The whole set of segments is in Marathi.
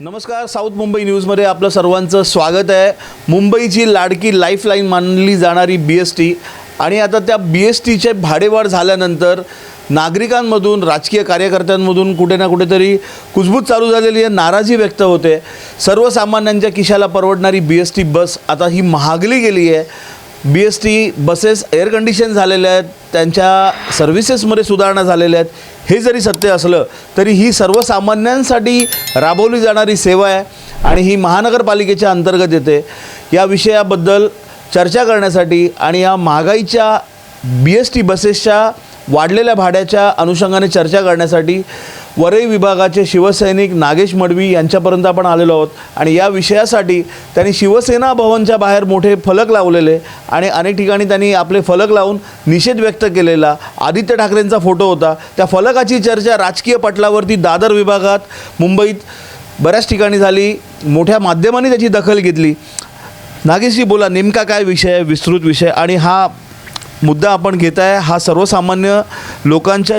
नमस्कार साऊथ मुंबई न्यूजमध्ये आपलं सर्वांचं स्वागत आहे. मुंबईची लाडकी लाईफलाईन मानली जाणारी बी एस टी आणि आता त्या बी एस टीचे भाडेवाढ झाल्यानंतर नागरिकांमधून राजकीय कार्यकर्त्यांमधून कुठे ना कुठेतरी कुजबूज चालू झालेली आहे नाराजी व्यक्त होते. सर्वसामान्यांच्या खिशाला परवडणारी बी एस टी बस आता ही महागली गेली आहे. B S T buses air condition झालेल्या आहेत त्यांच्या सर्व्हिसेसमध्ये सुधारणा झालेल्या आहेत. हे जरी सत्य असलं तरी ही सर्वसामान्यांसाठी राबवली जाणारी सेवा आहे आणि ही महानगरपालिकेच्या अंतर्गत येते. या विषयाबद्दल चर्चा करण्यासाठी आणि या महागाईच्या बी एस टी बसेसच्या वाढलेल्या भाड्याच्या अनुषंगाने चर्चा करण्यासाठी वरई विभागाचे शिवसैनिक नागेश मडवी यांच्यापर्यंत आपण आलेलो आहोत. आणि या विषयासाठी त्यांनी शिवसेना भवनच्या बाहेर मोठे फलक लावलेले आणि अनेक ठिकाणी त्यांनी आपले फलक लावून निषेध व्यक्त केलेला. आदित्य ठाकरेंचा फोटो होता. त्या फलकाची चर्चा राजकीय पटलावरती दादर विभागात मुंबईत बऱ्याच ठिकाणी झाली. मोठ्या माध्यमांनी त्याची दखल घेतली. नागेशजी बोला नेमका काय विषय आहे? विस्तृत विषय. आणि हा मुद्दा आपण घेत आहे हा सर्वसामान्य लोकांच्या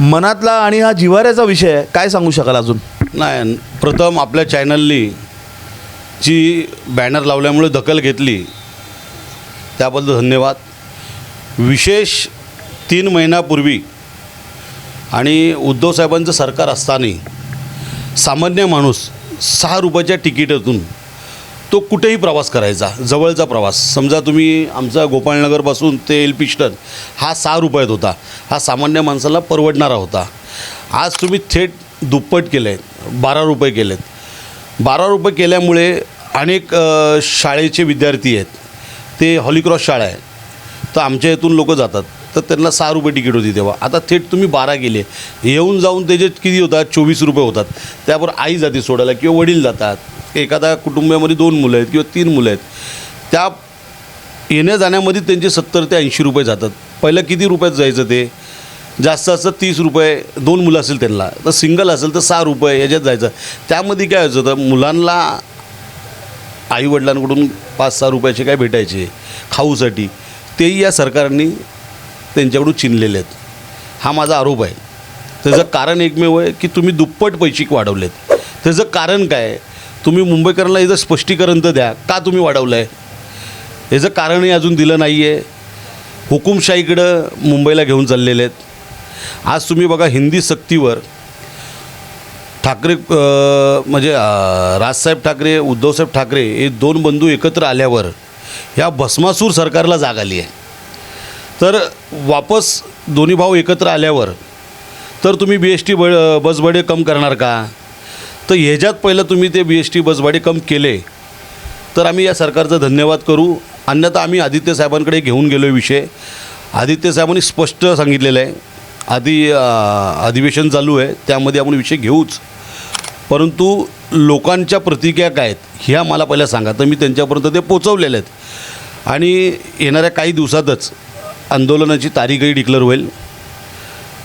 मनातला आणि हा जिव्हाऱ्याचा विषय आहे काय सांगू शकाल अजून? नाही प्रथम आपल्या चॅनलनी जी बॅनर लावल्यामुळे दखल घेतली त्याबद्दल धन्यवाद. विशेष तीन महिन्यापूर्वी आणि उद्धवसाहेबांचं सरकार असताना सामान्य माणूस सहा रुपयाच्या तिकिटातून तो कुठेही प्रवास करायचा जवळचा प्रवास. समजा तुम्ही आमचा गोपाळनगरपासून ते एल पिस्टन हा सहा रुपयात होता. हा सामान्य माणसाला परवडणारा होता. आज तुम्ही थेट दुप्पट केले आहेत बारा रुपये केलेत. बारा रुपये केल्यामुळे अनेक शाळेचे विद्यार्थी आहेत. ते हॉलीक्रॉस शाळा आहे. तर आमच्या इथून लोक जातात. तर त्यांना सहा रुपये तिकीट होती तेव्हा. आता थेट तुम्ही बारा गेले. येऊन जाऊन त्याचे किती होतात? चोवीस रुपये होतात. त्याबरोबर आई जाते सोडायला किंवा वडील जातात. एखाद्या कुटुंबामध्ये दोन मुलं आहेत किंवा तीन मुलं आहेत. त्या येण्या जाण्यामध्ये त्यांचे सत्तर ते ऐंशी रुपये जातात. पहिलं किती रुपयात जायचं ते? जास्त जास्त तीस रुपये. दोन मुलं असेल त्यांना. तर सिंगल असेल तर सहा रुपये याच्यात जायचं. त्यामध्ये काय व्हायचं होतं? मुलांना आईवडिलांकडून पाच सहा रुपयाचे काय भेटायचे? खाऊसाठी. तेही या सरकारने त्यांच्याकडून चिनलेले आहेत. हा माझा आरोप आहे. त्याचं कारण एकमेव आहे की तुम्ही दुप्पट पैशिक वाढवलेत. त्याचं कारण काय तुम्ही मुंबईकरांना याचं स्पष्टीकरण तर द्या. का तुम्ही वाढवलं आहे याचं कारणही अजून दिलं नाही आहे हुकुमशाहीकडं मुंबईला घेऊन चाललेले आहेत. आज तुम्ही बघा हिंदी सक्तीवर ठाकरे म्हणजे राजसाहेब ठाकरे उद्धवसाहेब ठाकरे हे दोन बंधू एकत्र आल्यावर ह्या भस्मासूर सरकारला जाग आली आहे. तर वापस दोन्ही भाऊ एकत्र आल्यावर तर तुम्ही बी एस टी ब बसभाडे कम करणार का? तर ह्याच्यात पहिलं तुम्ही ते बी एस टी बसभाडे कम केले तर आम्ही या सरकारचा धन्यवाद करू. अन्यथा आम्ही आदित्य साहेबांकडे घेऊन गेलो आहे विषय. आदित्य साहेबांनी स्पष्ट सांगितलेलं आहे. आधी अधिवेशन चालू आहे त्यामध्ये आपण विषय घेऊच. परंतु लोकांच्या प्रतिक्रिया काय आहेत ह्या मला पहिल्या सांगा. तर मी त्यांच्यापर्यंत ते पोचवलेले आहेत. आणि येणाऱ्या काही दिवसातच आंदोलनाची तारीखही डिक्लेअर होईल.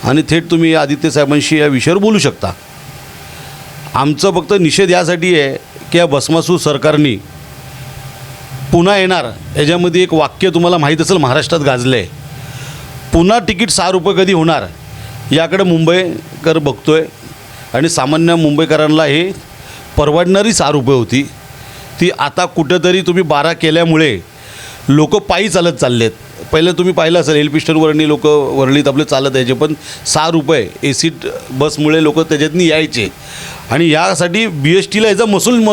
आणि थेट तुम्ही आदित्य साहेबांशी या विषयावर बोलू शकता. आमचं फक्त निषेध यासाठी आहे की या भस्मासूर सरकारने पुन्हा येणार. याच्यामध्ये एक वाक्य तुम्हाला माहीत असेल महाराष्ट्रात गाजलं आहे पुन्हा तिकीट सहा रुपये कधी होणार? याकडे मुंबईकर बघतो आहे आणि सामान्य मुंबईकरांना हे परवडणारी सहा रुपये होती. ती आता कुठंतरी तुम्ही बारा केल्यामुळे लोक पायी चालत चाललेत. पहिले तुम्ही पाहिलं असेल एल पिस्टनवरणी लोक वरळीत आपले चालत यायचे पण सहा रुपये ए सी बसमुळे लोक त्याच्यातनी यायचे. आणि यासाठी बी एस टीला याचा महसूल म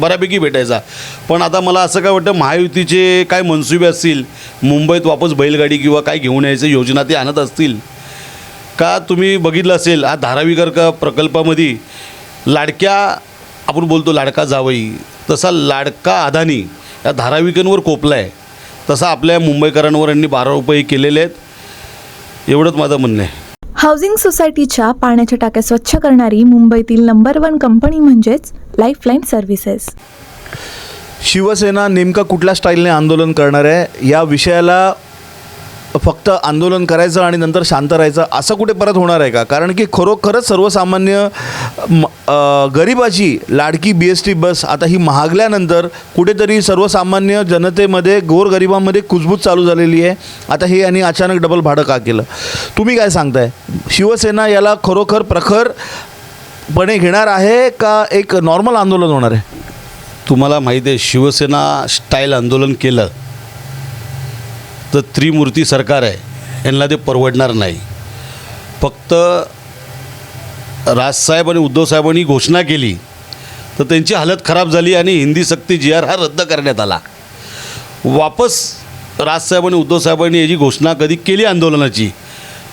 बऱ्यापैकी भेटायचा. पण आता मला असं काय वाटतं महायुतीचे काय मनसुबे असतील मुंबईत वापस बैलगाडी किंवा काय घेऊन यायचं योजना ते आणत असतील का तुम्ही बघितलं असेल हा धारावीकर का प्रकल्पामध्ये लाडक्या आपण बोलतो लाडका जावई तसा लाडका अदानी या धाराविकांवर कोपला आहे तसा आपल्या मुंबईकरांवर यांनी बारा रुपये केलेले आहेत. एवढंच माझं म्हणणं आहे. हाऊसिंग सोसायटीच्या पाण्याच्या टाक्या स्वच्छ करणारी मुंबईतील नंबर वन कंपनी म्हणजेच लाईफलाईन सर्व्हिसेस शिवसेना नेमका कुठल्या स्टाईलने आंदोलन करणार आहे? या विषयाला फक्त आंदोलन करायचं आणि नंतर शांत राहायचं असं कुठे परत होणार आहे का? कारण की खरोखरच सर्वसामान्य म- गरिबाची लाडकी बी एस टी बस आता ही महागल्यानंतर कुठेतरी सर्वसामान्य जनतेमध्ये गोरगरिबांमध्ये कुजबूज चालू झालेली आहे. आता हे यांनी अचानक डबल भाडं का केलं? तुम्ही काय सांगताय? शिवसेना याला खरोखर प्रखरपणे घेणार आहे का एक नॉर्मल आंदोलन होणार आहे? तुम्हाला माहिती आहे शिवसेना स्टाईल आंदोलन केलं. तर त्रिमूर्ती सरकार आहे यांना ते परवडणार नाही. फक्त राजसाहेब आणि उद्धवसाहेबांनी घोषणा केली तर त्यांची हालत खराब झाली आणि हिंदी सक्ती जी आर हा रद्द करण्यात आला. वापस राजसाहेब आणि उद्धवसाहेबांनी याची घोषणा कधी केली आंदोलनाची?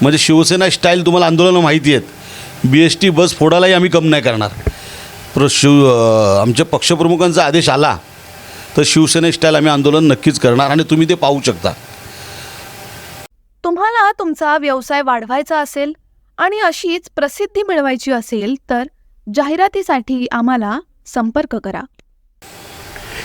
म्हणजे शिवसेना स्टाईल तुम्हाला आंदोलनं माहिती आहेत. बी एस टी बस फोडायलाही आम्ही कम नाही करणार. प्र शिव आमच्या पक्षप्रमुखांचा आदेश आला तर शिवसेना स्टाईल आम्ही आंदोलन नक्कीच करणार आणि तुम्ही ते पाहू शकता. तुम्हाला तुमचा व्यवसाय वाढवायचा असेल आणि अशीच प्रसिद्धी मिळवायची असेल तर जाहिरातीसाठी आम्हाला संपर्क करा.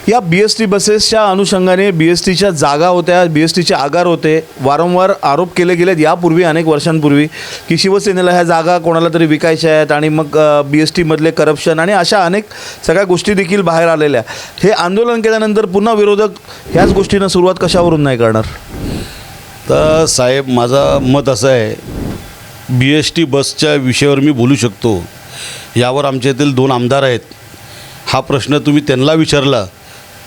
या बी एस टी बसेसच्या अनुषंगाने बी एस टीच्या जागा होत्या बी एस टीचे आगार होते. वारंवार आरोप केले गेलेत. यापूर्वी अनेक वर्षांपूर्वी की शिवसेनेला ह्या जागा कोणाला तरी विकायच्या आहेत आणि मग बी एस टीमधले करप्शन आणि अशा अनेक सगळ्या गोष्टी देखील बाहेर आलेल्या. हे आंदोलन केल्यानंतर पुन्हा विरोधक ह्याच गोष्टींना सुरुवात कशावरून नाही करणार? तर साहेब माझा मत असं आहे बी एस टी बसच्या विषयावर मी बोलू शकतो. यावर आमच्या येथील दोन आमदार आहेत. हा प्रश्न तुम्ही त्यांना विचारला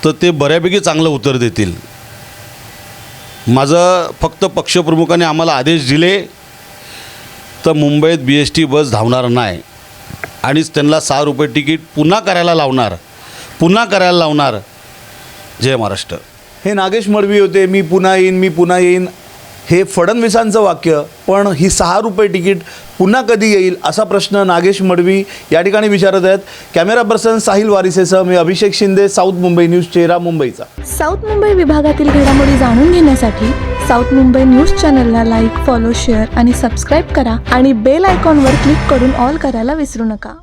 तर ते बऱ्यापैकी चांगलं उत्तर देतील. माझं फक्त पक्षप्रमुखाने आम्हाला आदेश दिले तर मुंबईत बी एस टी बस धावणार नाही. आणिच त्यांना सहा रुपये तिकीट पुन्हा करायला लावणार पुन्हा करायला लावणार. जय महाराष्ट्र. हे नागेश मडवी होते मी पुन्हा येईन मी पुन्हा येईन. हे फडणवीसांचं वाक्य पण ही सहा रुपये तिकीट पुन्हा कधी येईल असा प्रश्न नागेश मडवी या ठिकाणी विचारत आहेत. कॅमेरा पर्सन साहिल वारिसेसह मी अभिषेक शिंदे साऊथ मुंबई न्यूज चेहरा मुंबईचा. साऊथ मुंबई विभागातील घडामोडी जाणून घेण्यासाठी साऊथ मुंबई न्यूज चॅनलला लाईक फॉलो शेअर आणि सबस्क्राईब करा आणि बेल आयकॉनवर क्लिक करून ऑल करायला विसरू नका.